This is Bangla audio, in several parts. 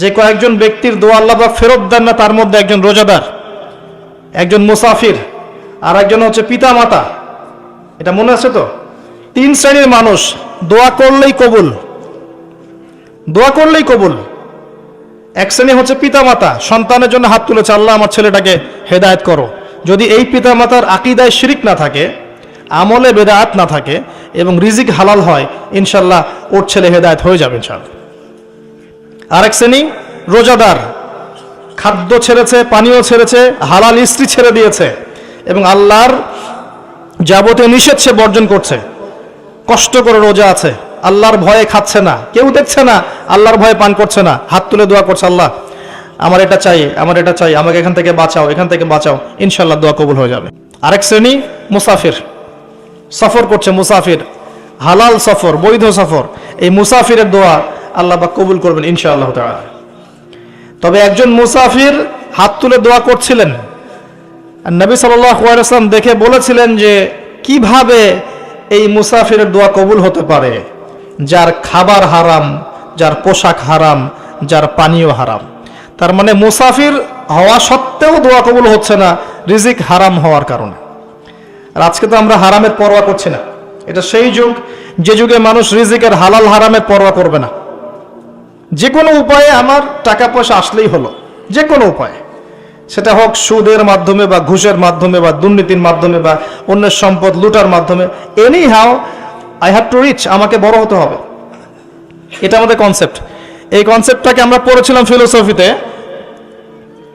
যে কয়েকজন ব্যক্তির দোয়া আল্লাহ পাক ফেরত দেন না, তার মধ্যে একজন রোজাদার, একজন মুসাফির, আর একজন হচ্ছে পিতা মাতা এটা মনে আছে তো? তিন শ্রেণির মানুষ, দোয়া করলেই কবুল। দোয়া করলেই কবুল। এক শ্রেণি হচ্ছে পিতা মাতা সন্তানের জন্য হাত তুলেছে, আল্লাহ আমার ছেলেটাকে হেদায়েত করো। যদি এই পিতামাতার আকিদায় শিরিক না থাকে, আমলে বেদায়াত না থাকে, এবং রিজিক হালাল হয়, ইনশাল্লাহ ওর ছেলে হেদায়েত হয়ে যাবে, ইনশাল্লাহ। আরেক শ্রেণি, রোজাদার। খাদ্য ছেড়েছে, পানীয় ছেড়েছে, হালাল স্ত্রী ছেড়ে দিয়েছে এবং আল্লাহর যাবতীয় নিষেধ সে বর্জন করছে। কষ্ট করে রোজা আছে, আল্লাহর ভয়ে খাচ্ছে না। কেউ দেখছে না, আল্লাহর ভয়ে পান করছে না। হাত তুলে দোয়া করছে, আল্লাহ, আমার এটা চাই, আমার এটা চাই, আমাকে এখান থেকে বাঁচাও, এখান থেকে বাঁচাও। ইনশাল্লাহ দোয়া কবুল হয়ে যাবে। আরেক শ্রেণি, মুসাফির। সফর করছে মুসাফির। হালাল সফর, বৈধ সফর। এই মুসাফিরের দোয়া আল্লাহ বা কবুল করবেন ইনশাআল্লাহ তাআলা। তবে একজন মুসাফির হাত তুলে দোয়া করছিলেন। আর নবী সাল্লাম দেখে বলেছিলেন যে, কীভাবে এই মুসাফিরের দোয়া কবুল হতে পারে? যার খাবার হারাম, যার পোশাক হারাম, যার পানীয় হারাম। তার মানে মুসাফির হওয়া সত্ত্বেও দোয়া কবুল হচ্ছে না, রিজিক হারাম হওয়ার কারণে। আর আজকে তো আমরা হারামের পরোয়া করছি না। এটা সেই যুগ, যে যুগে মানুষ রিজিকের হালাল হারামের পরোয়া করবে না। যে কোনো উপায়ে আমার টাকা পয়সা আসলেই হলো যে কোনো উপায়ে। সেটা হোক সুদের মাধ্যমে বা ঘুষের মাধ্যমে বা দুর্নীতির মাধ্যমে বা অন্যের সম্পদ লুটার মাধ্যমে anyhow I have to reach আমাকে বড় হতে হবে। এটা আমাদের কনসেপ্ট এই কনসেপ্টটাকে আমরা পড়েছিলাম ফিলোসফিতে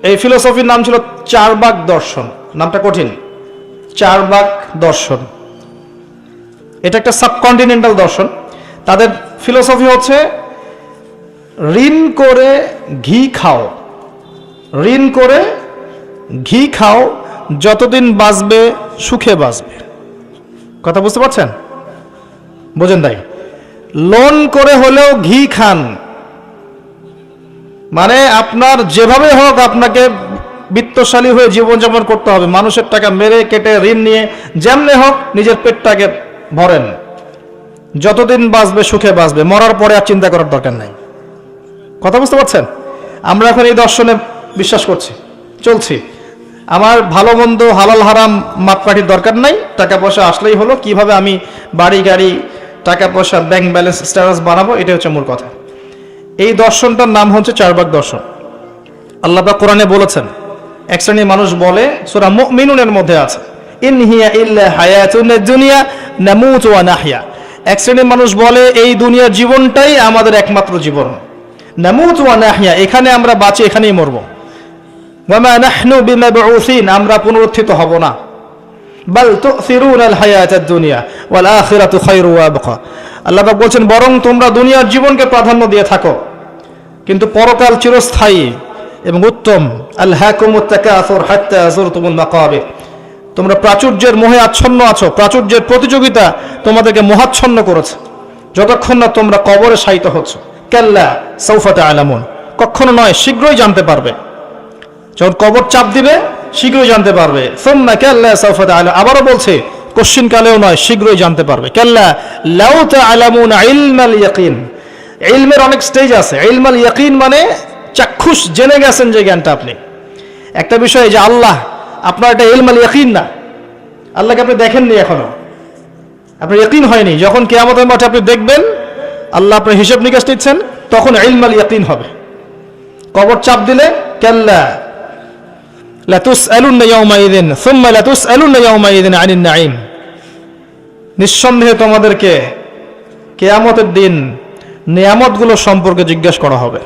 এই ফিলোসফির নাম ছিল চারবাক দর্শন। নামটা কঠিন। চারবাক দর্শন। এটা একটা সাবকন্টিনেন্টাল দর্শন। তাদের ফিলোসফি হচ্ছে ঋণ করে ঘি খাও। ঋণ করে ঘি খাও, যতদিন বাঁচবে, সুখে বাঁচবে। কথা বুঝতে পারছেন? বোঝেন তাই লোন করে হলেও ঘি খান। মানে আপনার যেভাবে হোক আপনাকে বিত্তশালী হয়ে জীবনযাপন করতে হবে। মানুষের টাকা মেরে কেটে ঋণ নিয়ে যেমনে হোক নিজের পেটটাকে ভরেন। যতদিন বাঁচবে, সুখে বাঁচবে। মরার পরে আর চিন্তা করার দরকার নাই। কথা বুঝতে পারছেন? আমরা এখন এই দর্শনে বিশ্বাস করছি, চলছি। আমার ভালো মন্দ হালাল হারাম মাপকাঠির দরকার নাই, টাকা পয়সা আসলেই হলো, কীভাবে আমি বাড়ি, গাড়ি, টাকা পয়সা ব্যাংক ব্যালেন্স স্ট্যাটাস বানাবো এটা হচ্ছে মূল কথা। এই দর্শনটার নাম হচ্ছে চারবাগ দর্শন। আল্লাহ কোরআনে বলেছেন, এক শ্রেণির মানুষ বলে, সোরা মিনুনের মধ্যে আছে, ইন হিয়া দুনিয়া এক শ্রেণির মানুষ বলে, এই দুনিয়ার জীবনটাই আমাদের একমাত্র জীবন। এখানে আমরা বাঁচি, এখানেই মরব। আমরা পুনরুত্থিত হব না। দুনিয়া আল্লাহ বলছেন, বরং তোমরা দুনিয়ার জীবনকে প্রাধান্য দিয়ে থাকো। কিন্তু পরকাল চিরস্থায়ী এবং উত্তম। আল তোমরা প্রাচুর্যের মোহে আচ্ছন্ন আছো, প্রাচুর্যের প্রতিযোগিতা তোমাদেরকে মোহাচ্ছন্ন করেছে। যতক্ষণ না তোমরা কবরে শায়িত হচ্ছ। কাল্লা সৌফাতে আলামুন কখনো নয়, শীঘ্রই জানতে পারবে। যখন কবর চাপ দিবে, শীঘ্রই জানতে পারবে। সুম্মা কাল্লা সাউফা তাআলা আবারও বলছে কোশ্চিন কালেও নয়, শীঘ্রই জানতে পারবে। কাল্লা, লাউ তাআলামুন ইলমাল ইয়াকিন। ইলমের অনেক স্টেজ আছে। ইলমাল ইয়াকিন মানে চাক্ষুষ জেনে গেছেন যে জ্ঞানটা আপনি। একটা বিষয় যে আল্লাহ, আপনার এটা ইলমাল ইয়াকিন না। আল্লাহকে আপনি দেখেননি এখনও। আপনার ইয়াকিন হয়নি। যখন কেয়ামতের মাঠে আপনি দেখবেন আল্লাহ আপনার হিসাব নিকাশ নিচ্ছেন, তখন ইলমাল ইয়াকিন হবে। কবর চাপ দিলে, কাল্লা নিঃসন্দেহে তোমাদেরকে কেয়ামতের দিন নিয়ামতগুলো সম্পর্কে জিজ্ঞাসা করা হবে।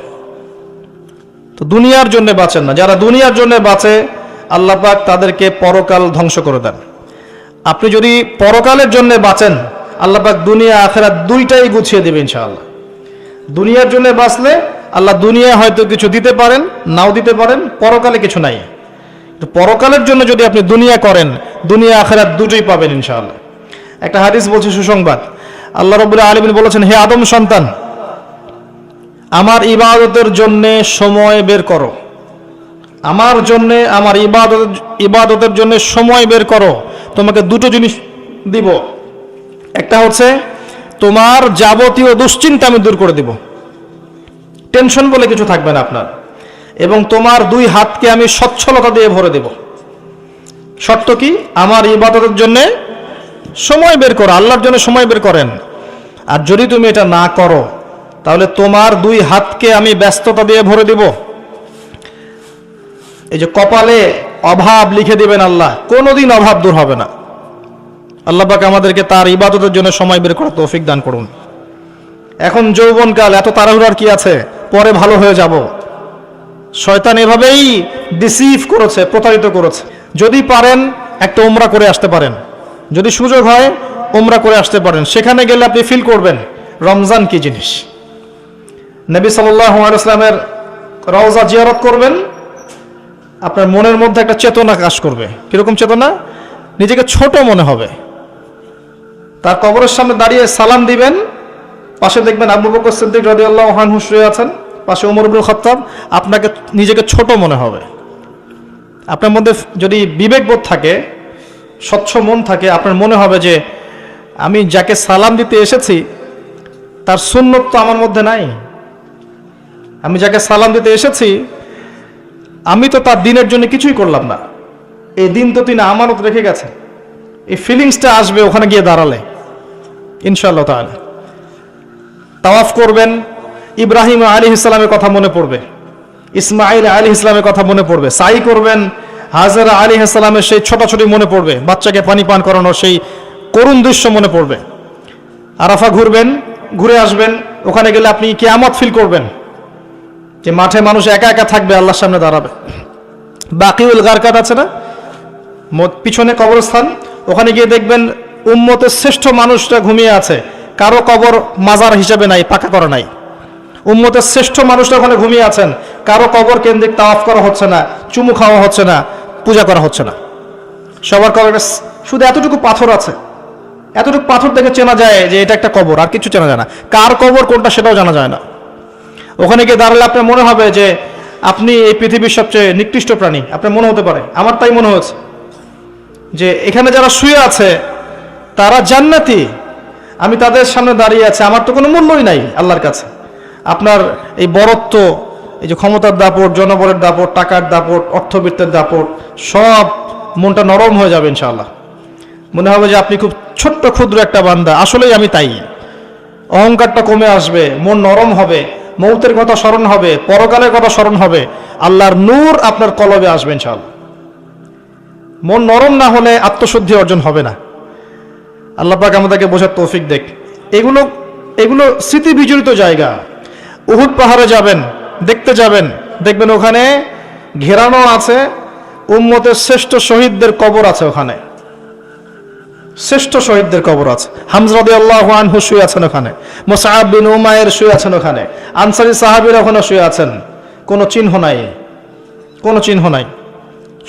তো দুনিয়ার জন্য বাঁচেন না। যারা দুনিয়ার জন্য বাঁচে, আল্লাহ পাক তাদেরকে পরকাল ধ্বংস করে দেন। আপনি যদি পরকালের জন্য বাঁচেন আল্লাহ পাক দুনিয়া, আখেরাত দুইটাই গুছিয়ে দেবে ইনশাআল্লাহ। দুনিয়ার জন্য বাঁচলে আল্লাহ দুনিয়া হয়তো কিছু দিতে পারেন, নাও দিতে পারেন, পরকালে কিছু নাই। পরকালের জন্য যদি আপনি দুনিয়া করেন, দুনিয়া, আখেরাত দুটোই পাবেন ইনশাআল্লাহ। একটা হাদিস বলছে সুসংবাদ। আল্লাহ রবুল্লাহ আলমিন বলেছেন, হে আদম সন্তান, আমার ইবাদতের জন্য সময় বের করো। আমার জন্য, আমার ইবাদত, ইবাদতের জন্য সময় বের করো। তোমাকে দুটো জিনিস দিব। একটা হচ্ছে, তোমার যাবতীয় দুশ্চিন্তা আমি দূর করে দিব। টেনশন বলে কিছু থাকবে না আপনার। এবং তোমার দুই হাতকে আমি সচ্ছলতা দিয়ে ভরে দেব। শর্ত কি? আমার ইবাদতের জন্যে সময় বের করো, আল্লাহর জন্য সময় বের করেন। আর যদি তুমি এটা না করো, তাহলে তোমার দুই হাতকে আমি ব্যস্ততা দিয়ে ভরে দিব। এই যে কপালে অভাব লিখে দিবেন আল্লাহ, কোনোদিন অভাব দূর হবে না। আল্লাহ পাক আমাদেরকে তার ইবাদতের জন্য সময় বের করার তৌফিক দান করুন। এখন যৌবনকাল, এত তাড়াহুড়ার কি আছে? পরে ভালো হয়ে যাব। শয়তান এভাবেই ডিসিভ করেছে, প্রতারিত করেছে। যদি পারেন, একটা উমরা করে আসতে পারেন। যদি সুযোগ হয়, উমরা করে আসতে পারেন। সেখানে গেলে আপনি ফিল করবেন, রমজান কি জিনিস? নবী সাল্লামের রওজা জিয়ারত করবেন, আপনার মনের মধ্যে একটা চেতনা কাজ করবে। কীরকম চেতনা? নিজেকে ছোট মনে হবে। তার কবরের সামনে দাঁড়িয়ে সালাম দিবেন। পাশে দেখবেন আবু বকর সিদ্দিক রাদিয়াল্লাহু আনহু শুয়ে আছেন। পাশে ওমর ইবনুল খাত্তাব, আপনাকে নিজেকে ছোট মনে হবে। আপনার মধ্যে যদি বিবেকবোধ থাকে, স্বচ্ছ মন থাকে, আপনার মনে হবে যে আমি যাকে সালাম দিতে এসেছি, তার সুন্নত তো আমার মধ্যে নাই। আমি যাকে সালাম দিতে এসেছি, আমি তো তার দিনের জন্য কিছুই করলাম না। এই দিন তো তিনি আমানত রেখে গেছে এই ফিলিংসটা আসবে ওখানে গিয়ে দাঁড়ালে। ইনশাআল্লাহ তাহলে তাওয়াফ করবেন, ইব্রাহিম আলী ইসলামের কথা মনে পড়বে ইসমাইল আলী ইসলামের কথা মনে পড়বে, সাই করবেন, হাজারা আলী ইসলামের সেই ছোটাছুটি মনে পড়বে, বাচ্চাকে পানি পান করানোর সেই করুণ দৃশ্য মনে পড়বে। আরাফা ঘুরবেন, ঘুরে আসবেন, ওখানে গেলে আপনি কেয়ামত ফিল করবেন, যে মাঠে মানুষ একা একা থাকবে, আল্লাহর সামনে দাঁড়াবে। বাকিউল গারকাত আছে না? পিছনে কবরস্থান ওখানে গিয়ে দেখবেন উম্মতের শ্রেষ্ঠ মানুষটা ঘুমিয়ে আছে। কারও কবর মাজার হিসেবে নাই, পাকা করা নাই। উম্মতের শ্রেষ্ঠ মানুষটা ওখানে ঘুমিয়ে আছেন। কারও কবর কেন্দ্রিক তাওয়াফ করা হচ্ছে না, চুমু খাওয়া হচ্ছে না, পূজা করা হচ্ছে না। সবার কবরে শুধু এতটুকু পাথর আছে। এতটুকু পাথর দেখে চেনা যায় যে এটা একটা কবর, আর কিছু চেনা যায় না। কার কবর কোনটা সেটাও জানা যায় না। ওখানে গিয়ে দাঁড়ালে আপনার মনে হবে যে, আপনি এই পৃথিবীর সবচেয়ে নিকৃষ্ট প্রাণী। আপনার মনে হতে পারে, আমার তাই মনে হয়েছে। যে এখানে যারা শুয়ে আছে, তারা জান্নাতি। আমি তাদের সামনে দাঁড়িয়ে আছে, আমার তো কোনো মূল্যই নাই আল্লাহর কাছে। আপনার এই বরত্ব, এই যে ক্ষমতার দাপট, জনবলের দাপট, টাকার দাপট, অর্থবিত্তের দাপট, সব মনটা নরম হয়ে যাবে ইনশাআল্লাহ। মনে হবে যে আপনি খুব ছোট্ট, ক্ষুদ্র একটা বান্দা। আসলেই আমি তাই। অহংকারটা কমে আসবে, মন নরম হবে, মৌতের কথা স্মরণ হবে, পরকালের কথা স্মরণ হবে। আল্লাহর নূর আপনার কলবে আসবে ইনশাআল্লাহ। মন নরম না হলে আত্মশুদ্ধি অর্জন হবে না। আল্লাহ পাক আমাদেরকে বোঝার তৌফিক দেখ। এগুলো এগুলো স্মৃতি বিজড়িত জায়গা। উহুদ পাহাড়ে যাবেন, দেখতে যাবেন। দেখবেন ওখানে ঘেরানো আছে, উম্মতের শ্রেষ্ঠ শহীদদের কবর আছে ওখানে। শ্রেষ্ঠ শহীদদের কবর আছে। হামজরাদি আল্লাহ আনহু শুয়ে আছেন ওখানে। মোসাহাব বিন উমায়ের শুয়ে আছেন ওখানে। আনসারি সাহাবির ওখানে শুয়ে আছেন। কোনো চিহ্ন নাই। কোনো চিহ্ন নাই।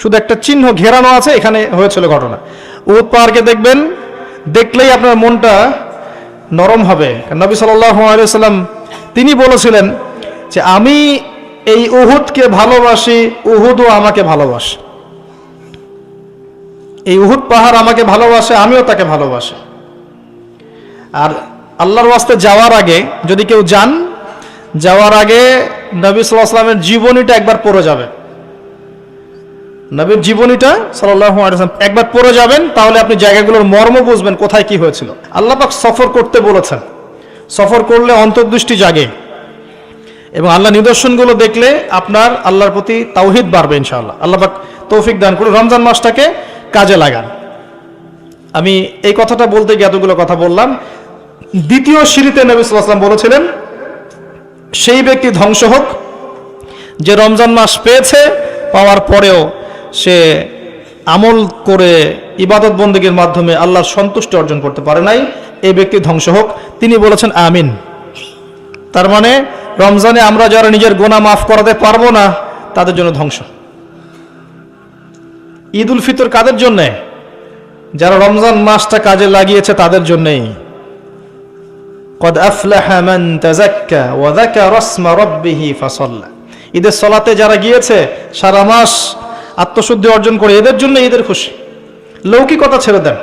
শুধু একটা চিহ্ন ঘেরানো আছে, এখানে হয়েছিল ঘটনা। উহুদ পাহাড়কে দেখবেন, দেখলেই আপনার মনটা নরম হবে। নবী সাল্লাম তিনি বলেছিলেন যে, আমি এই উহুদকে ভালোবাসি, উহুদও আমাকে ভালোবাসে। এই উহুদ পাহাড় আমাকে ভালোবাসে, আমিও তাকে ভালোবাসি। আর আল্লাহর ওয়াস্তে যাওয়ার আগে, যদি কেউ যান, যাওয়ার আগে নবী সাল্লাহ আসলামের জীবনীটা একবার পড়ে যাবে নবীর জীবনীটা সাল্লাহ একবার পড়ে যাবেন, তাহলে আপনি জায়গাগুলোর মর্ম বুঝবেন কোথায় কি হয়েছিল। আল্লাহ পাক সফর করতে বলেছেন। সফর করলে অন্তর্দৃষ্টি জাগে এবং আল্লাহ নিদর্শনগুলো দেখলে আপনার আল্লাহর প্রতি তাওহিদ বাড়বে ইনশাআল্লাহ। আল্লাহ পাক তৌফিক দান করে রমজান মাসটাকে কাজে লাগান। আমি এই কথাটা বলতে গিয়ে এতগুলো কথা বললাম। দ্বিতীয় সিঁড়িতে নবী সাল্লাম বলেছিলেন, সেই ব্যক্তি ধ্বংস হোক, যে রমজান মাস পেয়েছে, পাওয়ার পরেও সে আমল করে ইবাদত বন্দীগীর মাধ্যমে আল্লাহর সন্তুষ্টি অর্জন করতে পারে নাই, এই ব্যক্তি ধ্বংস হোক। তিনি বলেছেন, আমিন। তার মানে রমজানে আমরা যারা নিজের গোনা মাফ করাতে পারব না, তাদের জন্য ধ্বংস। ঈদ উল ফিতর কাদের জন্যে? যারা রমজান মাসটা কাজে লাগিয়েছে, তাদের জন্যেই। ঈদের সলাতে যারা গিয়েছে, সারা মাস আত্মশুদ্ধি অর্জন করে, এদের জন্য এদের খুশি। লৌকিকতা ছেড়ে দেন।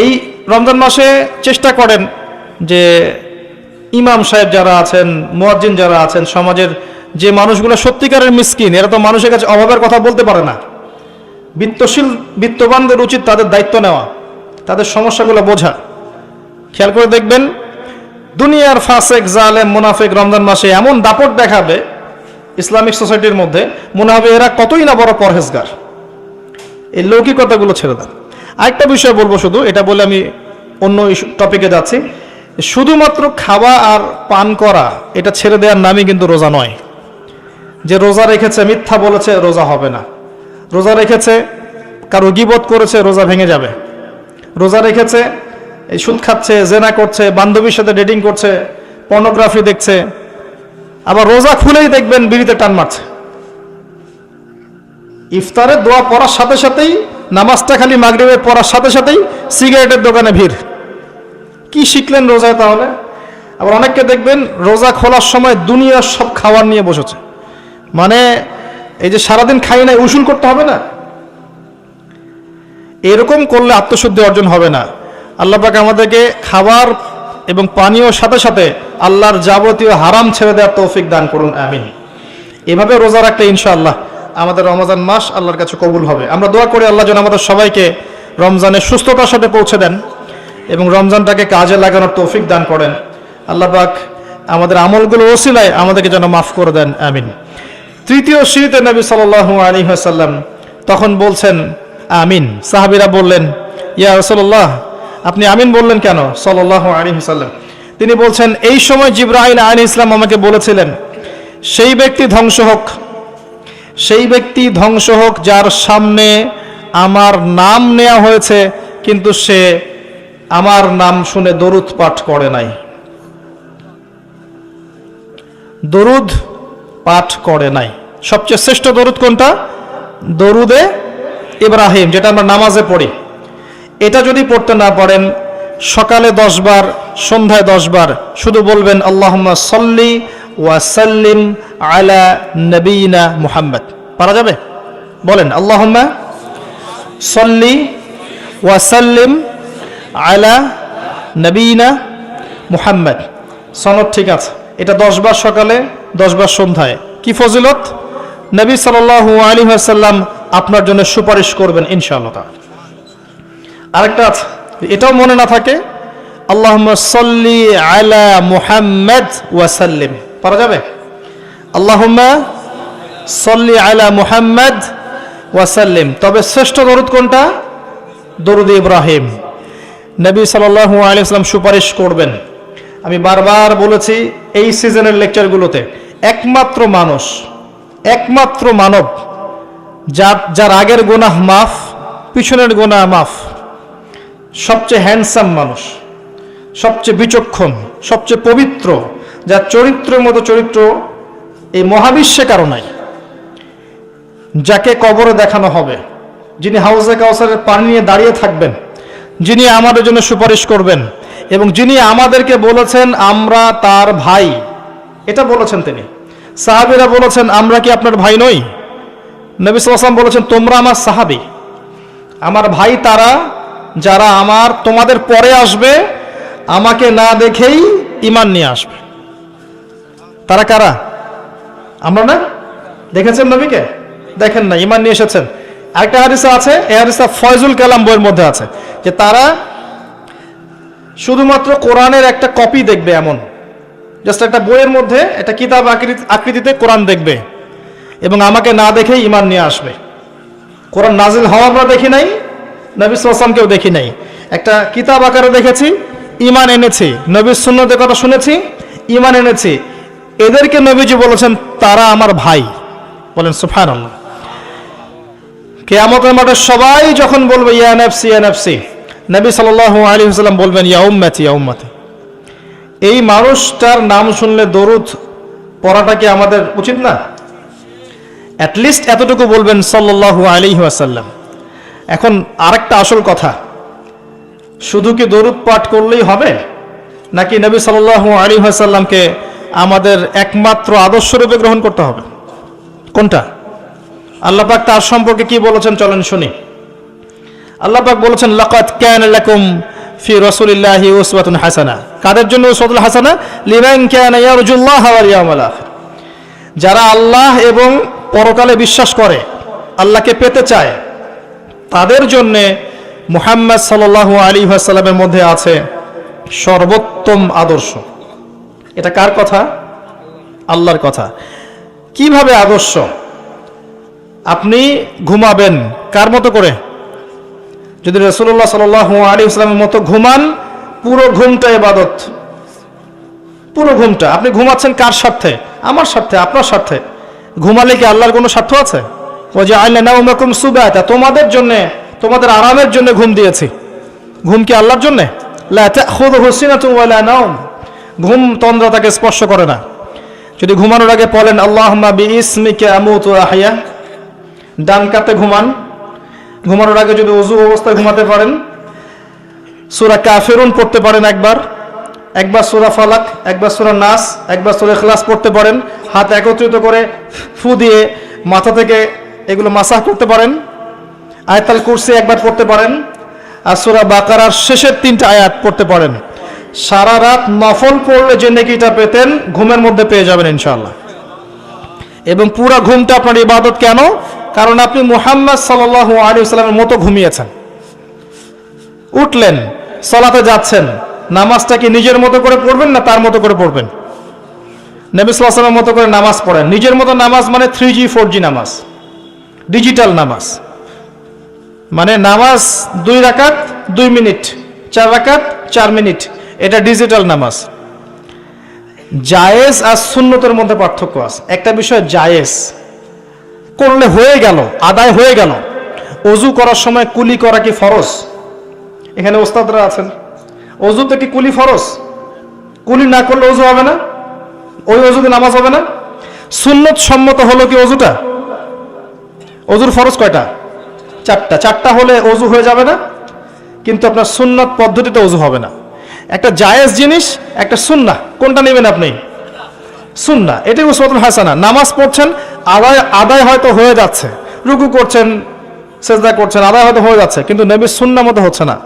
এই রমজান মাসে চেষ্টা করেন যে ইমাম সাহেব যারা আছেন, মুয়াজ্জিন যারা আছেন, সমাজের যে মানুষগুলো সত্যিকারের মিসকিন, এরা তো মানুষের কাছে অভাবের কথা বলতে পারে না। বিত্তশীল, বিত্তবানদের উচিত তাদের দায়িত্ব নেওয়া, তাদের সমস্যাগুলো বোঝা। খেয়াল করে দেখবেন, দুনিয়ার ফাসেক, জালেম, মুনাফেক রমজান মাসে এমন দাপট দেখাবে ইসলামিক সোসাইটির মধ্যে, মনে হবে এরা কতই না বড় পরহেজগার। এই লৌকিকতাগুলো ছেড়ে দেন। আরেকটা বিষয় বলব শুধু, এটা বলে আমি অন্য টপিকে যাচ্ছি। শুধুমাত্র খাওয়া আর পান করা, এটা ছেড়ে দেওয়ার নামই কিন্তু রোজা নয়। যে রোজা রেখেছে, মিথ্যা বলেছে, রোজা হবে না। রোজা রেখেছে, কারও গিবোধ করেছে, রোজা ভেঙে যাবে। রোজা রেখেছে, এই সুদ খাচ্ছে, জেনা করছে, বান্ধবীর সাথে ডেটিং করছে পর্নোগ্রাফি দেখছে আবার রোজা খুলেই দেখবেন বিড়িতে টান মারছে। ইফতারের দোয়া পড়ার সাথে সাথেই, নামাজটা খালি মাগরিবের পড়ার সাথে সাথেই সিগারেটের দোকানে ভিড়। কি শিখলেন রোজায় তাহলে? আবার অনেককে দেখবেন রোজা খোলার সময় দুনিয়ার সব খাবার নিয়ে বসেছে। মানে এই যে সারাদিন খাই নাই, উসুল করতে হবে না? এরকম করলে আত্মশুদ্ধি অর্জন হবে না। আল্লাহ পাক আমাদেরকে খাবার এবং পানীয় সাথে সাথে আল্লাহর যাবতীয় হারাম ছেড়ে দেওয়ার তৌফিক দান করুন, আমিন। এভাবে রোজা রাখলে ইনশাআল্লাহ আমাদের রমজান মাস আল্লাহর কাছে কবুল হবে। আমরা দোয়া করি আল্লাহ যেন আমাদের সবাইকে রমজানের সুস্থতার সাথে পৌঁছে দেন এবং রমজানটাকে কাজে লাগানোর তৌফিক দান করেন। আল্লাহ পাক আমাদের আমলগুলো ওসিলায় আমাদেরকে যেন মাফ করে দেন, আমিন। তৃতীয় শীতে নবী সাল আলী হাসাল্লাম তখন বলছেন, আমিন। সাহাবিরা বললেন, ইয়া রসল্লাহ আপনি আমিন বললেন কেন? সাল্লাহ আলী হাসাল্লাম তিনি বলছেন, এই সময় জিব্রাহিল আলী ইসলাম আমাকে বলেছিলেন, সেই ব্যক্তি ধ্বংস হোক, সেই ব্যক্তি ধ্বংস হোক যার সামনে আমার নাম নেওয়া হয়েছে, কিন্তু সে আমার নাম শুনে দরুদ পাঠ করে নাই। দরুদ পাঠ করে নাই। সবচেয়ে শ্রেষ্ঠ দরুদ কোনটা? দরুদে ইব্রাহিম, যেটা আমরা নামাজে পড়ি। এটা যদি পড়তে না পারেন, সকালে দশ বার, সন্ধ্যায় দশ বার শুধু বলবেন আল্লাহ সল্লি ওয়াসাল্লিম আলা নবীনা মুহাম্মদ। পারা যাবে? বলেন আল্লাহ সল্লি ওয়া ওয়াসাল্লিম আলা নবীনা মুহাম্মদ। সনদ ঠিক আছে। এটা দশ বার সকালে, দশ বার সন্ধ্যায়। কি ফজিলত? নবী সাল আলী সাল্লাম আপনার জন্য সুপারিশ করবেন, ইনশাআল্লাহ। আরেকটা আছে। এটাও মনে না থাকে আল্লাহ সল্লি আলা মুহাম্মদ ওয়াসাল্লিম পারা যাবে? আল্লাহুম্মা সল্লি আলা মুহাম্মদ ওয়াসাল্লিম তবে শ্রেষ্ঠ দরুদ কোনটা? দরুদ ইব্রাহিম। নবী সাল্লাল্লাহু আলাইহি সাল্লাম সুপারিশ করবেন। আমি বারবার বলেছি এই সিজনের লেকচারগুলোতে, একমাত্র মানুষ, একমাত্র মানব, যার যার আগের গোনাহ মাফ, পিছনের গোনাহ মাফ সবচেয়ে হ্যান্ডসাম মানুষ, সবচেয়ে বিচক্ষণ, সবচেয়ে পবিত্র, যার চরিত্রের মতো চরিত্র এই মহাবিশ্বে কারও নাই। যাকে কবরে দেখানো হবে, যিনি হাউজে কাউসারের পানি নিয়ে দাঁড়িয়ে থাকবেন, যিনি আমাদের জন্য সুপারিশ করবেন, এবং যিনি আমাদেরকে বলেছেন, আমরা তার ভাই। এটা বলেছেন তিনি। সাহাবিরা বলেছেন, আমরা কি আপনার ভাই নই? নবী বলেছেন, তোমরা আমার সাহাবি। আমার ভাই তারা যারা আমার তোমাদের পরে আসবে, আমাকে না দেখেই ইমান নিয়ে আসবে। তারা কারা? আমরা না? দেখেছেন নবীকে? দেখেন না ইমান নিয়ে এসেছেন। একটা হাদিসা আছে, এই হাদিসা ফয়জুল কালাম বইয়ের মধ্যে আছে, যে তারা শুধুমাত্র কোরআনের একটা কপি দেখবে এমন। জাস্ট একটা বইয়ের মধ্যে, একটা কিতাব আকৃতি- আকৃতিতে কোরআন দেখবে এবং আমাকে না দেখেই ইমান নিয়ে আসবে। কোরআন নাজিল হওয়া আমরা দেখি নাই নবী সাল্লামকেও দেখি নাই। একটা কিতাব আকারে দেখেছি ইমান এনেছি নবী সুন্নতের কথা শুনেছি ইমান এনেছি। এদেরকে নবীজি বলেছেন, তারা আমার ভাই। বলেন সুফান আল্লাহ কেয়ামতের মাঠে সবাই যখন বলবে, ইয়া নেফসি ইয়া নেফসি, নবী সাল্লাল্লাহু আলী সাল্লাম বলবেন, ইয়া উম্মাতি ইয়া উম্মাতি। এই মানুষটার নাম শুনলে দরুদ পড়াটা কি আমাদের উচিত না? অ্যাটলিস্ট এতটুকু বলবেন, সাল্লাল্লাহু আলাইহি ওয়াসাল্লাম। এখন আরেকটা আসল কথা। শুধু কি দরুদ পাঠ করলেই হবে? নাকি নবী সাল্লাল্লাহু আলাইহি ওয়াসাল্লামকে আমাদের একমাত্র আদর্শ আদর্শরূপে গ্রহণ করতে হবে? কোনটা? আল্লাহ পাক তার সম্পর্কে কি বলেছেন চলেন শুনি। আল্লাহ পাক বলেছেন লাকাত কান লাকুম ফি রাসূলিল্লাহি উসওয়াতুন হাসানা। কাদের জন্য উসওয়াতুল হাসানা? লিমান কানা ইয়ারজুল্লাহ ওয়াল ইয়াউমাল আখির। যারা আল্লাহ এবং পরকালে বিশ্বাস করে, আল্লাহকে পেতে চায় তাদের জন্যে মুহাম্মদ সাল্লাল্লাহু আলী সাল্লামের মধ্যে আছে সর্বোত্তম আদর্শ। এটা কার কথা? আল্লাহর কথা। কীভাবে আদর্শ? আপনি ঘুমাবেন কার মতো করে? যদি রসুল্লাহ সাল আলী ইসলামের মতো ঘুমান, পুরো ঘুমটা এবাদত পুরো ঘুমটা। আপনি ঘুমাচ্ছেন কার স্বার্থে? আমার স্বার্থে, আপনার স্বার্থে। ঘুমালে কি আল্লাহর কোনো স্বার্থ আছে? আল্লাহ তোমাদের জন্য, তোমাদের আরামের জন্য ঘুম দিয়েছি। ঘুম কি আল্লাহর জন্যে? ঘুম তন্দ্রা তাকে স্পর্শ করে না। যদি ঘুমানোর আগে বলেন আহয়া ডান কাতে ঘুমান। ঘুমানোর আগে যদি উজু অবস্থায় ঘুমাতে পারেন, সূরা কাফিরুন পড়তে পারেন একবার। একবার সূরা ফালাক, একবার সূরা নাস, একবার সূরা ইখলাস পড়তে পারেন। হাত একত্রিত করে ফু দিয়ে মাথা থেকে এগুলো মাসাহ করতে পারেন। আয়াতাল কুরসি একবার পড়তে পারেন আর সূরা বাকারার শেষের তিনটা আয়াত পড়তে পারেন। সারা রাত নফল পড়লে যে নেকিটা পেতেন, ঘুমের মধ্যে পেয়ে যাবেন ইনশাল্লাহ এবং পুরো ঘুমটা আপনার ইবাদত কেন? কারণ আপনি মুহাম্মদ সাল্লাল্লাহু আলাইহি সাল্লামের মতো ঘুমিয়েছেন। উঠলেন, সলাতে যাচ্ছেন, নামাজটা কি নিজের মতো করে পড়বেন না তার মতো করে পড়বেন? নবী সাল্লামের মতো করে নামাজ পড়েন। নিজের মতো নামাজ মানে থ্রি জি ফোর জি নামাজ। ডিজিটাল নামাজ। মানে নামাজ দুই রাকাত, দুই মিনিট, চার রাকাত, চার মিনিট, এটা ডিজিটাল নামাজ। জায়েজ আর সুন্নতের মধ্যে পার্থক্য আছে। একটা বিষয় জায়েজ। করলে হয়ে গেল, আদায় হয়ে গেল। অজু করার সময় কুলি করা কি ফরজ? এখানে ওস্তাদরা আছেন। অজুতে কি কুলি ফরজ? কুলি না করলে অজু হবে না? ওই অজুতে নামাজ হবে না? সুন্নত সম্মত হলো কি অজুটা? অজুর ফরজ কয়টা? চারটা। চারটা হলে অজু হয়ে যাবে না, কিন্তু আপনার সুন্নত পদ্ধতিতে অজু হবে না। একটা জায়েজ জিনিস, একটা সুন্না কোনটা নেবেন আপনি? সুন্না এটাই উসমাতুল হাসানা। নামাজ পড়ছেন, আদায় আদায় হয়তো হয়ে যাচ্ছে। রুকু করছেন, সেজদা করছেন, আদায় হয়তো হয়ে যাচ্ছে, কিন্তু নবীর সুন্না মতো হচ্ছে না।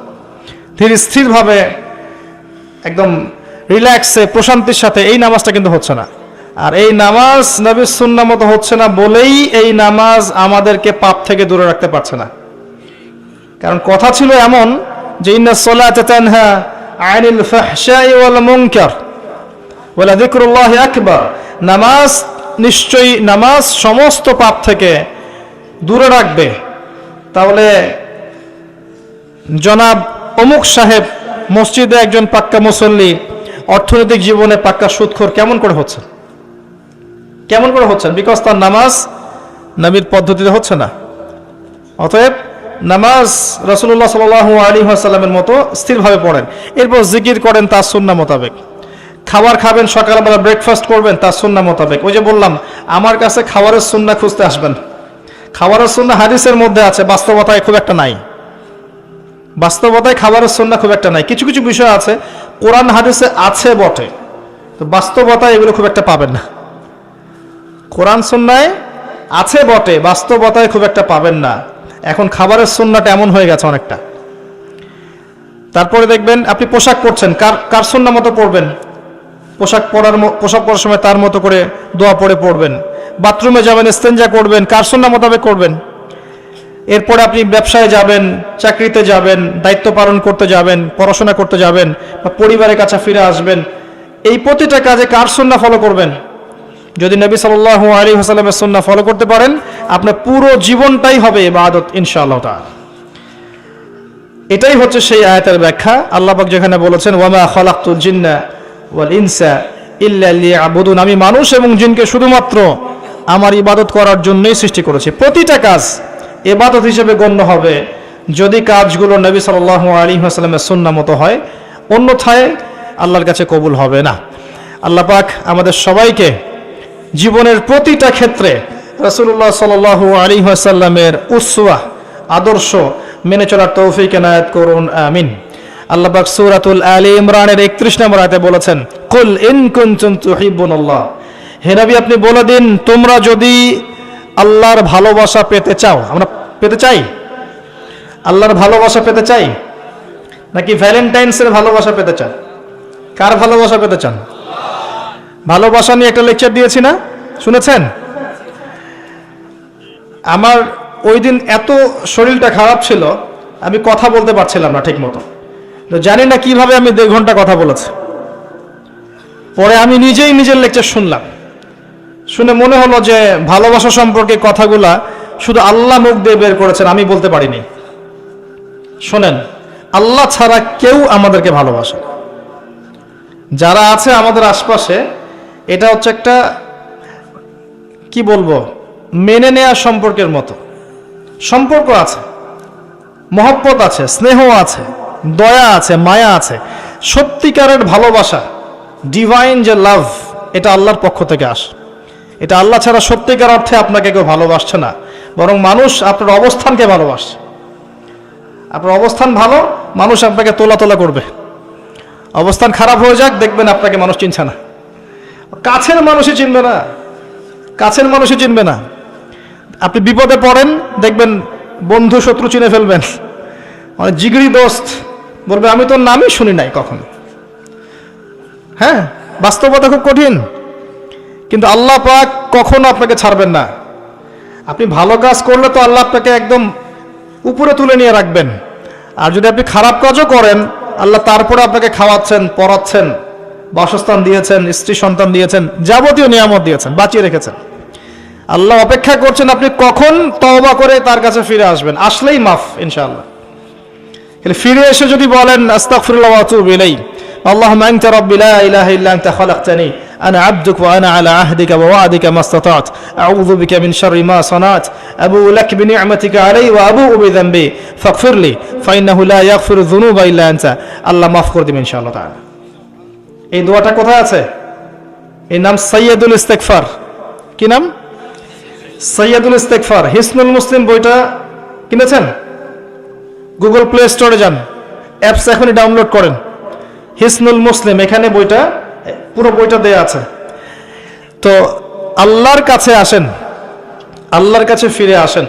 ধীর স্থিরভাবে, একদম রিল্যাক্সে, প্রশান্তির সাথে এই নামাজটা কিন্তু হচ্ছে না। আর এই নামাজ নবীর সুন্না মতো হচ্ছে না বলেই এই নামাজ আমাদেরকে পাপ থেকে দূরে রাখতে পারছে না। কারণ কথা ছিল এমন যে, ইন্না নামাজ নিশ্চয়ই নামাজ সমস্ত পাপ থেকে দূরে রাখবে। তাহলে জনাব অমুক সাহেব মসজিদে একজন পাক্কা মুসল্লি অর্থনৈতিক জীবনে পাক্কা সুদখোর কেমন করে হচ্ছে? কেমন করে হচ্ছেন বিকজ তার নামাজ নবীর পদ্ধতিতে হচ্ছে না। অতএব নামাজ রসুল্লাহ সাল আলী আসাল্লামের মতো স্থিরভাবে পড়েন। এরপর জিকির করেন তার সুন্না মোতাবেক। খাবার খাবেন, সকালবেলা ব্রেকফাস্ট করবেন, তার সুন্না মোতাবেক। ওই যে বললাম, আমার কাছে খাবারের সুন্না খুঁজতে আসবেন। খাবারের সুন্না হাদিসের মধ্যে আছে, বাস্তবতায় খুব একটা নাই। বাস্তবতায় খাবারের সন্না খুব একটা নাই। কিছু কিছু বিষয় আছে, কোরআন হাদিসে আছে বটে। তো বাস্তবতায় এগুলো খুব একটা পাবেন না। কোরআন সন্ন্যায় আছে বটে, বাস্তবতায় খুব একটা পাবেন না। এখন খাবারের সন্নাটা এমন হয়ে গেছে অনেকটা। তারপরে দেখবেন আপনি পোশাক পরছেন, কার কার সন্না মতো পরবেন? পোশাক পরার পোশাক পরার সময় তার মতো করে দোয়া পড়ে পড়বেন বাথরুমে যাবেন স্তেঞ্জা করবেন, কার সন্না মোতাবেক করবেন? এরপরে আপনি ব্যবসায় যাবেন, চাকরিতে যাবেন, দায়িত্ব পালন করতে যাবেন, পড়াশোনা করতে যাবেন, বা পরিবারের কাছে ফিরে আসবেন, এই প্রতিটা কাজে কার সন্না ফলো করবেন? যদি নবী সাল্লাহ আলী হাসালামের সন্না ফলো করতে পারেন, আপনার পুরো জীবনটাই হবে ইবাদত, ইনশাআল্লাহ এটাই হচ্ছে সেই আয়াতের ব্যাখ্যা। আল্লাহ পাক যেখানে বলেছেন ওয়ামা খালাকতুল জিন্না ওয়াল ইনসা ইল্লা আমি মানুষ এবং জিনকে শুধুমাত্র আমার ইবাদত করার জন্যই সৃষ্টি করেছি। প্রতিটা কাজ এবাদত হিসেবে গণ্য হবে যদি কাজগুলো নবী সাল্লাল্লাহু আলাইহি ওয়াসাল্লামের সুন্নাহ মতো হয়। অন্যথায় আল্লাহর কাছে কবুল হবে না। আল্লাহ পাক আমাদের সবাইকে জীবনের প্রতিটা ক্ষেত্রে রাসূলুল্লাহ সাল্লাল্লাহু আলাইহি ওয়াসাল্লামের উসওয়া আদর্শ মেনে চলার তৌফিক এনায়েত করুন, আমিন। আল্লাহ পাক সূরাতুল আলী ইমরানের 31 নম্বর আয়াতে বলেছেন, কুল ইন কুনতুম তুহিব্বুনাল্লাহ। হে নবী, আপনি বলে দিন, তোমরা যদি আল্লাহর ভালোবাসা পেতে চাও। আমরা পেতে চাই? আল্লাহর ভালোবাসা পেতে চাই? নাকি ভ্যালেন্টাইন্সের ভালোবাসা পেতে চান? কার ভালোবাসা পেতে চান? ভালোবাসা নিয়ে একটা লেকচার দিয়েছি না? শুনেছেন? আমার ওই দিন এত শরীরটা খারাপ ছিল, আমি কথা বলতে পারছিলাম না ঠিক মতো তো জানি না কীভাবে আমি দেড় ঘণ্টা কথা বলেছি। পরে আমি নিজেই নিজের লেকচার শুনলাম। শুনে মনে হলো যে ভালোবাসা সম্পর্কে কথাগুলা শুধু আল্লাহ মুখ দিয়ে বের করেছেন, আমি বলতে পারিনি। শোনেন, আল্লাহ ছাড়া কেউ আমাদেরকে ভালোবাসে যারা আছে আমাদের আশপাশে এটা হচ্ছে একটা, কি বলব, মেনে নেওয়া সম্পর্কের মতো। সম্পর্ক আছে, মহব্বত আছে, স্নেহ আছে, দয়া আছে, মায়া আছে। সত্যিকারের ভালোবাসা ডিভাইন যে লাভ এটা আল্লাহর পক্ষ থেকে আসে। এটা আল্লাহ ছাড়া সত্যিকার অর্থে আপনাকে কেউ ভালোবাসছে না। বরং মানুষ আপনার অবস্থানকে ভালোবাসছে। আপনার অবস্থান ভালো, মানুষ আপনাকে তোলা তোলা করবে। অবস্থান খারাপ হয়ে যাক, দেখবেন আপনাকে মানুষ চিনছে না। কাছের মানুষই চিনবে না। কাছের মানুষই চিনবে না। আপনি বিপদে পড়েন, দেখবেন বন্ধু শত্রু চিনে ফেলবেন। মানে জিগরি দোস্ত বলবে, আমি তোর নামই শুনি নাই কখন। হ্যাঁ বাস্তবতা খুব কঠিন। কিন্তু আল্লাহ পাক কখনো আপনাকে ছাড়বেন না। আপনি ভালো কাজ করলে তো আল্লাহ আপনাকে একদম উপরে তুলে নিয়ে রাখবেন। আর যদি আপনি খারাপ কাজও করেন, আল্লাহ তারপরে আপনাকে খাওয়াচ্ছেন, পড়াচ্ছেন। বাসস্থান দিয়েছেন স্ত্রী সন্তান দিয়েছেন যাবতীয় নিয়ামত দিয়েছেন বাঁচিয়ে রেখেছেন আল্লাহ অপেক্ষা করছেন আপনি কখন তওবা করে তার কাছে ফিরে আসবেন আসলেই মাফ ইনশাআল্লাহ কিন্তু ফিরে এসে যদি বলেন আস্তাগফিরুল্লাহ ওয়া আতুবু ইলাইহি اللهم انت ربي لا اله الا انت خلقتني انا عبدك وانا على عهدك ووعدك ما استطعت اعوذ بك من شر ما صنعت ابو لك بنعمتك علي وابوء بذنبي فاغفر لي فانه لا يغفر الذنوب الا انت আল্লাহ মাফ করে দিবেন ইনশাআল্লাহ তাআলা এই দোয়াটা কোথায় আছে? এই নাম সৈয়দুল ইস্তেগফার। কি নাম? সৈয়দুল ইস্তেগফার। হিসনুল মুসলিম বইটা কিনেছেন? গুগল প্লে স্টোরে যান। অ্যাপস এখনই ডাউনলোড করেন। হিসনুল মুসলিম, এখানে বইটা, পুরো বইটা দেয়া আছে। তো আল্লাহর কাছে আসেন। আল্লাহর কাছে ফিরে আসেন।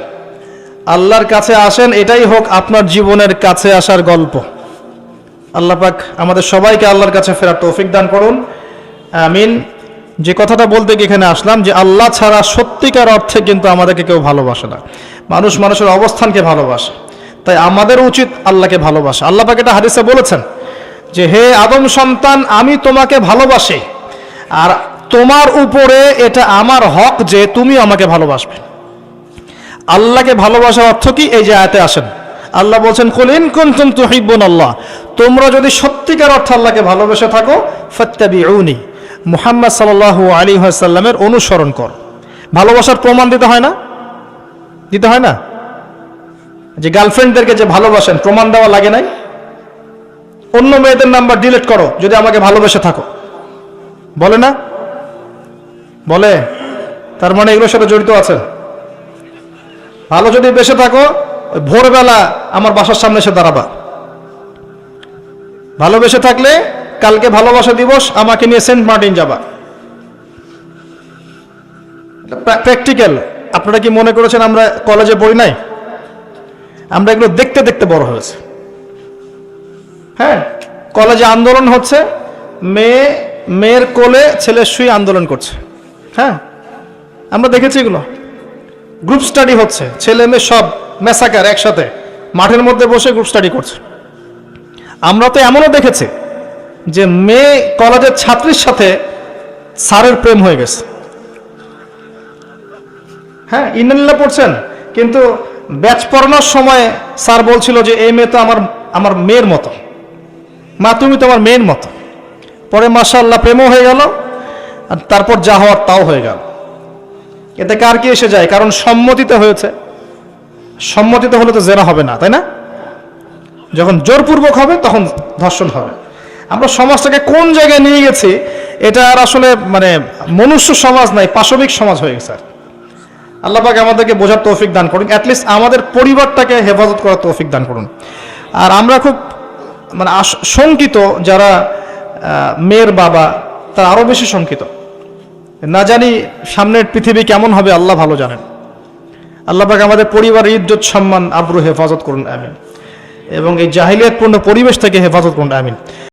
আল্লাহর কাছে আসেন, এটাই হোক আপনার জীবনের কাছে আসার গল্প। আল্লাহ পাক আমাদের সবাইকে আল্লাহর কাছে ফেরার তৌফিক দান করুন। আমিন। যে কথাটা বলতে গিয়ে এখানে আসলাম যে আল্লাহ ছাড়া সত্যিকার অর্থে কিন্তু আমাদেরকে কেউ ভালোবাসে না। মানুষ মানুষের অবস্থানকে ভালোবাসে। তাই আমাদের উচিত আল্লাহকে ভালোবাসা। আল্লাহ পাক এটা হাদিসে বলেছেন যে, হে আদম সন্তান, আমি তোমাকে ভালোবাসি। আর তোমার উপরে এটা আমার হক যে তুমি আমাকে ভালোবাসবে। আল্লাহকে ভালোবাসার অর্থ কি? এই যে আয়াতে আসেন। আল্লাহ বলছেন কুলিন কুনতুম তুহিব্বুন আল্লাহ। তোমরা যদি সত্যিকার অর্থে আল্লাহকে ভালোবেসে থাকো, ফাত্তাবিউনি। মুহাম্মদ সাল্লাহ আলী ওয়াসাল্লামের অনুসরণ কর। ভালোবাসার প্রমাণ দিতে হয় না? দিতে হয় না? যে গার্লফ্রেন্ডদেরকে যে ভালোবাসেন, প্রমাণ দেওয়া লাগে নাই? অন্য মেয়েদের নাম্বার ডিলিট করো, যদি আমাকে ভালোবেসে থাকো। বলে না? বলে? তার মানে এগুলোর সাথে জড়িত আছে ভালো যদি বেসে থাকো ভোরবেলা আমার বাসার সামনে এসে দাঁড়াবা। ভালোবেসে থাকলে কালকে ভালোবাসা দিবস, আমাকে নিয়ে সেন্ট মার্টিন যাবা। প্র্যাকটিক্যাল। আপনারা কি মনে করেছেন আমরা কলেজে পড়ি নাই? আমরা এগুলো দেখতে দেখতে বড় হয়েছে। হ্যাঁ কলেজে আন্দোলন হচ্ছে, মেয়ে, মেয়ের কোলে ছেলে শুয়ে আন্দোলন করছে। হ্যাঁ আমরা দেখেছি এগুলো। গ্রুপ স্টাডি হচ্ছে। ছেলে মেয়ে সব মেসাকার একসাথে। মাঠের মধ্যে বসে গ্রুপ স্টাডি করছে। আমরা তো এমনও দেখেছি যে মেয়ে কলেজের ছাত্রীর সাথে স্যারের প্রেম হয়ে গেছে। হ্যাঁ ইন্নাল্লাহ পড়ছেন। কিন্তু ব্যাচ পড়ানোর সময় স্যার বলছিল যে, এই মেয়ে তো আমার আমার মেয়ের মতো। মা, তুমি তো আমার মেয়ের মতো। পরে মাসাল্লাহ প্রেমও হয়ে গেল, আর তারপর যা হওয়ার তাও হয়ে গেল। এতে কার কি এসে যায়? কারণ সম্মতিতে হয়েছে। সম্মতিতে হলে তো জেনা হবে না, তাই না? যখন জোরপূর্বক হবে, তখন ধর্ষণ হবে। আমরা সমাজটাকে কোন জায়গায় নিয়ে গেছি এটা আর আসলে মানে মনুষ্য সমাজ নাই, পাশবিক সমাজ হয়ে গেছে আর আল্লাহ পাক আমাদেরকে বোঝার তৌফিক দান করুন। অ্যাটলিস্ট আমাদের পরিবারটাকে হেফাজত করার তৌফিক দান করুন। আর আমরা খুব মানে শঙ্কিত যারা মেয়ের বাবা, তারা আরও বেশি শঙ্কিত। না জানি সামনের পৃথিবী কেমন হবে, আল্লাহ ভালো জানেন। আল্লাহ পাক আমাদের পরিবারের ইজ্জত, সম্মান, আব্রু, হেফাজত করুন, আমিন। এবং এই জাহিলিয়াতপূর্ণ পরিবেশ থেকে হেফাজত করুন, আমিন।